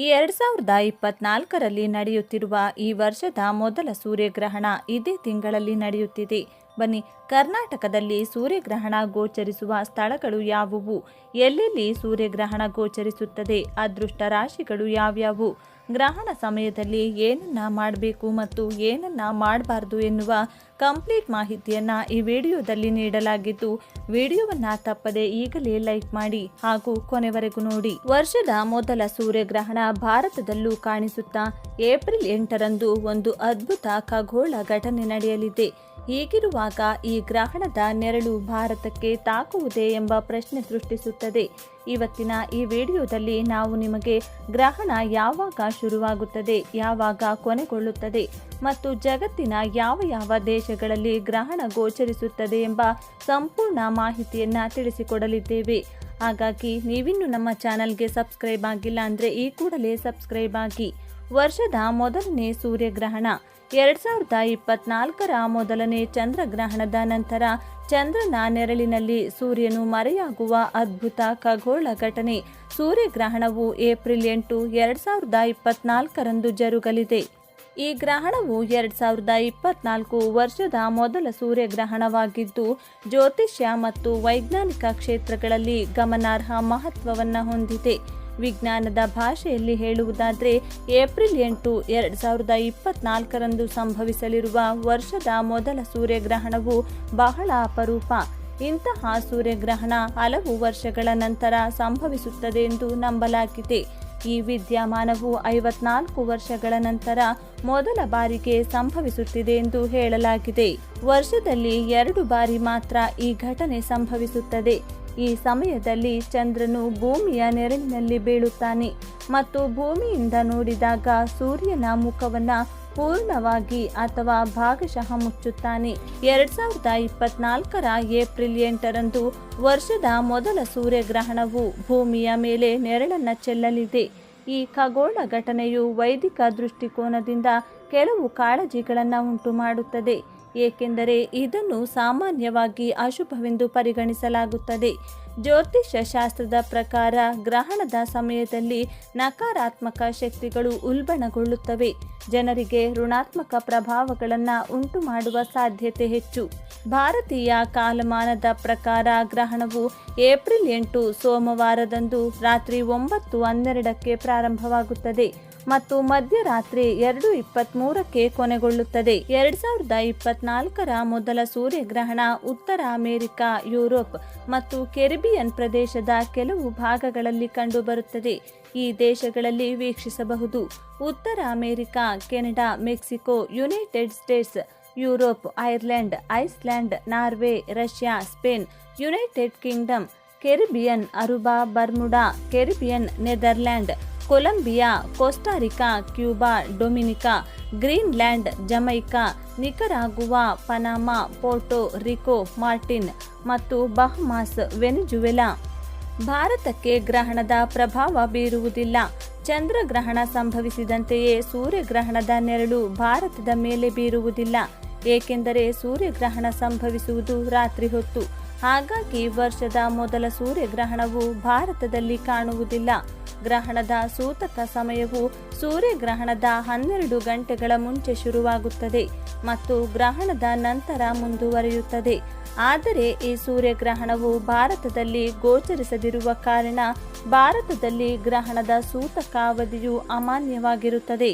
ಈ ಎರಡ್ ಸಾವಿರದ ಇಪ್ಪತ್ನಾಲ್ಕರಲ್ಲಿ ನಡೆಯುತ್ತಿರುವ ಈ ವರ್ಷದ ಮೊದಲ ಸೂರ್ಯಗ್ರಹಣ ಇದೇ ತಿಂಗಳಲ್ಲಿ ನಡೆಯುತ್ತಿದೆ. ಬನ್ನಿ, ಕರ್ನಾಟಕದಲ್ಲಿ ಸೂರ್ಯಗ್ರಹಣ ಗೋಚರಿಸುವ ಸ್ಥಳಗಳು ಯಾವುವು? ಎಲ್ಲೆಲ್ಲಿ ಸೂರ್ಯಗ್ರಹಣ ಗೋಚರಿಸುತ್ತದೆ? ಅದೃಷ್ಟ ರಾಶಿಗಳು ಯಾವ್ಯಾವು? ಗ್ರಹಣ ಸಮಯದಲ್ಲಿ ಏನನ್ನ ಮಾಡಬೇಕು ಮತ್ತು ಏನನ್ನ ಮಾಡಬಾರ್ದು ಎನ್ನುವ ಕಂಪ್ಲೀಟ್ ಮಾಹಿತಿಯನ್ನ ಈ ವಿಡಿಯೋದಲ್ಲಿ ನೀಡಲಾಗಿದ್ದು, ವಿಡಿಯೋವನ್ನು ತಪ್ಪದೆ ಈಗಲೇ ಲೈಕ್ ಮಾಡಿ ಹಾಗೂ ಕೊನೆವರೆಗೂ ನೋಡಿ. ವರ್ಷದ ಮೊದಲ ಸೂರ್ಯಗ್ರಹಣ ಭಾರತದಲ್ಲೂ ಕಾಣಿಸುತ್ತಾ ಏಪ್ರಿಲ್ ಎಂಟರಂದು ಒಂದು ಅದ್ಭುತ ಖಗೋಳ ಘಟನೆ ನಡೆಯಲಿದೆ. ಹೀಗಿರುವಾಗ ಈ ಗ್ರಹಣದ ನೆರಳು ಭಾರತಕ್ಕೆ ತಾಕುವುದೇ ಎಂಬ ಪ್ರಶ್ನೆ ಸೃಷ್ಟಿಸುತ್ತದೆ. ಇವತ್ತಿನ ಈ ವಿಡಿಯೋದಲ್ಲಿ ನಾವು ನಿಮಗೆ ಗ್ರಹಣ ಯಾವಾಗ ಶುರುವಾಗುತ್ತದೆ, ಯಾವಾಗ ಕೊನೆಗೊಳ್ಳುತ್ತದೆ ಮತ್ತು ಜಗತ್ತಿನ ಯಾವ ಯಾವ ದೇಶಗಳಲ್ಲಿ ಗ್ರಹಣ ಗೋಚರಿಸುತ್ತದೆ ಎಂಬ ಸಂಪೂರ್ಣ ಮಾಹಿತಿಯನ್ನು ತಿಳಿಸಿಕೊಡಲಿದ್ದೇವೆ. ಹಾಗಾಗಿ ನೀವಿನ್ನು ನಮ್ಮ ಚಾನಲ್ಗೆ ಸಬ್ಸ್ಕ್ರೈಬ್ ಆಗಿಲ್ಲ ಅಂದರೆ ಈ ಕೂಡಲೇ ಸಬ್ಸ್ಕ್ರೈಬ್ ಆಗಿ. ವರ್ಷದ ಮೊದಲನೇ ಸೂರ್ಯಗ್ರಹಣ. ಎರಡ್ ಸಾವಿರದ ಇಪ್ಪತ್ನಾಲ್ಕರ ಮೊದಲನೇ ಚಂದ್ರಗ್ರಹಣದ ನಂತರ ಚಂದ್ರನ ನೆರಳಿನಲ್ಲಿ ಸೂರ್ಯನು ಮರೆಯಾಗುವ ಅದ್ಭುತ ಖಗೋಳ ಘಟನೆ. ಸೂರ್ಯಗ್ರಹಣವು ಏಪ್ರಿಲ್ ಎಂಟು ಎರಡ್ ಸಾವಿರದ ಇಪ್ಪತ್ನಾಲ್ಕರಂದು ಜರುಗಲಿದೆ. ಈ ಗ್ರಹಣವು ಎರಡ್ ಸಾವಿರದ ಇಪ್ಪತ್ನಾಲ್ಕು ವರ್ಷದ ಮೊದಲ ಸೂರ್ಯಗ್ರಹಣವಾಗಿದ್ದು, ಜ್ಯೋತಿಷ್ಯ ಮತ್ತು ವೈಜ್ಞಾನಿಕ ಕ್ಷೇತ್ರಗಳಲ್ಲಿ ಗಮನಾರ್ಹ ಮಹತ್ವವನ್ನು ಹೊಂದಿದೆ. ವಿಜ್ಞಾನದ ಭಾಷೆಯಲ್ಲಿ ಹೇಳುವುದಾದರೆ ಏಪ್ರಿಲ್ ಎಂಟು ಎರಡು ಸಾವಿರದ ಇಪ್ಪತ್ನಾಲ್ಕರಂದು ಸಂಭವಿಸಲಿರುವ ವರ್ಷದ ಮೊದಲ ಸೂರ್ಯಗ್ರಹಣವು ಬಹಳ ಅಪರೂಪ. ಇಂತಹ ಸೂರ್ಯಗ್ರಹಣ ಹಲವು ವರ್ಷಗಳ ನಂತರ ಸಂಭವಿಸುತ್ತದೆ ಎಂದು ನಂಬಲಾಗಿದೆ. ಈ ವಿದ್ಯಮಾನವು ಐವತ್ನಾಲ್ಕು ವರ್ಷಗಳ ನಂತರ ಮೊದಲ ಬಾರಿಗೆ ಸಂಭವಿಸುತ್ತಿದೆ ಎಂದು ಹೇಳಲಾಗಿದೆ. ವರ್ಷದಲ್ಲಿ ಎರಡು ಬಾರಿ ಮಾತ್ರ ಈ ಘಟನೆ ಸಂಭವಿಸುತ್ತದೆ. ಈ ಸಮಯದಲ್ಲಿ ಚಂದ್ರನು ಭೂಮಿಯ ನೆರಳಿನಲ್ಲಿ ಬೀಳುತ್ತಾನೆ ಮತ್ತು ಭೂಮಿಯಿಂದ ನೋಡಿದಾಗ ಸೂರ್ಯನ ಮುಖವನ್ನು ಪೂರ್ಣವಾಗಿ ಅಥವಾ ಭಾಗಶಃ ಮುಚ್ಚುತ್ತಾನೆ. ಎರಡ್ ಸಾವಿರದ ಇಪ್ಪತ್ನಾಲ್ಕರ ಏಪ್ರಿಲ್ ಎಂಟರಂದು ವರ್ಷದ ಮೊದಲ ಸೂರ್ಯಗ್ರಹಣವು ಭೂಮಿಯ ಮೇಲೆ ನೆರಳನ್ನು ಚೆಲ್ಲಲಿದೆ. ಈ ಖಗೋಳ ಘಟನೆಯು ವೈದಿಕ ದೃಷ್ಟಿಕೋನದಿಂದ ಕೆಲವು ಕಾಳಜಿಗಳನ್ನು ಉಂಟು ಮಾಡುತ್ತದೆ ಏಕೆಂದರೆ ಇದನ್ನು ಸಾಮಾನ್ಯವಾಗಿ ಅಶುಭವೆಂದು ಪರಿಗಣಿಸಲಾಗುತ್ತದೆ. ಜ್ಯೋತಿಷ್ಯ ಶಾಸ್ತ್ರದ ಪ್ರಕಾರ ಗ್ರಹಣದ ಸಮಯದಲ್ಲಿ ನಕಾರಾತ್ಮಕ ಶಕ್ತಿಗಳು ಉಲ್ಬಣಗೊಳ್ಳುತ್ತವೆ. ಜನರಿಗೆ ಋಣಾತ್ಮಕ ಪ್ರಭಾವಗಳನ್ನು ಉಂಟು ಮಾಡುವ ಸಾಧ್ಯತೆ ಹೆಚ್ಚು. ಭಾರತೀಯ ಕಾಲಮಾನದ ಪ್ರಕಾರ ಗ್ರಹಣವು ಏಪ್ರಿಲ್ ಎಂಟು ಸೋಮವಾರದಂದು ರಾತ್ರಿ ಒಂಬತ್ತು ಹನ್ನೆರಡಕ್ಕೆ ಪ್ರಾರಂಭವಾಗುತ್ತದೆ. ಮತ್ತು ಮಧ್ಯರಾತ್ರಿ ಎರಡು ಇಪ್ಪತ್ಮೂರಕ್ಕೆ ಕೊನೆಗೊಳ್ಳುತ್ತದೆ. ಎರಡ್ ಸಾವಿರದ ಇಪ್ಪತ್ನಾಲ್ಕರ ಮೊದಲ ಸೂರ್ಯಗ್ರಹಣ ಉತ್ತರ ಅಮೆರಿಕ, ಯುರೋಪ್ ಮತ್ತು ಕೆರಿಬಿಯನ್ ಪ್ರದೇಶದ ಕೆಲವು ಭಾಗಗಳಲ್ಲಿ ಕಂಡುಬರುತ್ತದೆ. ಈ ದೇಶಗಳಲ್ಲಿ ವೀಕ್ಷಿಸಬಹುದು. ಉತ್ತರ America, Canada, Mexico, United States, Europe, Ireland Iceland Norway, Russia, Spain, United Kingdom, Caribbean Aruba, Bermuda, Caribbean Netherland Colombia Costa Rica Cuba, Dominica, Greenland, Jamaica, Nicaragua, Panama, Puerto Rico, Martin ಮತ್ತು Bahamas, Venezuela. ಭಾರತಕ್ಕೆ ಗ್ರಹಣದ ಪ್ರಭಾವ ಬೀರುವುದಿಲ್ಲ. ಚಂದ್ರಗ್ರಹಣ ಸಂಭವಿಸಿದಂತೆಯೇ ಸೂರ್ಯಗ್ರಹಣದ ನೆರಳು ಭಾರತದ ಮೇಲೆ ಬೀರುವುದಿಲ್ಲ. ಏಕೆಂದರೆ ಸೂರ್ಯಗ್ರಹಣ ಸಂಭವಿಸುವುದು ರಾತ್ರಿ ಹೊತ್ತು. ಹಾಗಾಗಿ ವರ್ಷದ ಮೊದಲ ಸೂರ್ಯಗ್ರಹಣವು ಭಾರತದಲ್ಲಿ ಕಾಣುವುದಿಲ್ಲ. ಗ್ರಹಣದ ಸೂತಕ ಸಮಯವು ಸೂರ್ಯಗ್ರಹಣದ ಹನ್ನೆರಡು ಗಂಟೆಗಳ ಮುಂಚೆ ಶುರುವಾಗುತ್ತದೆ ಮತ್ತು ಗ್ರಹಣದ ನಂತರ ಮುಂದುವರಿಯುತ್ತದೆ. ಆದರೆ ಈ ಸೂರ್ಯಗ್ರಹಣವು ಭಾರತದಲ್ಲಿ ಗೋಚರಿಸದಿರುವ ಕಾರಣ ಭಾರತದಲ್ಲಿ ಗ್ರಹಣದ ಸೂತಕ ಅವಧಿಯು ಅಮಾನ್ಯವಾಗಿರುತ್ತದೆ.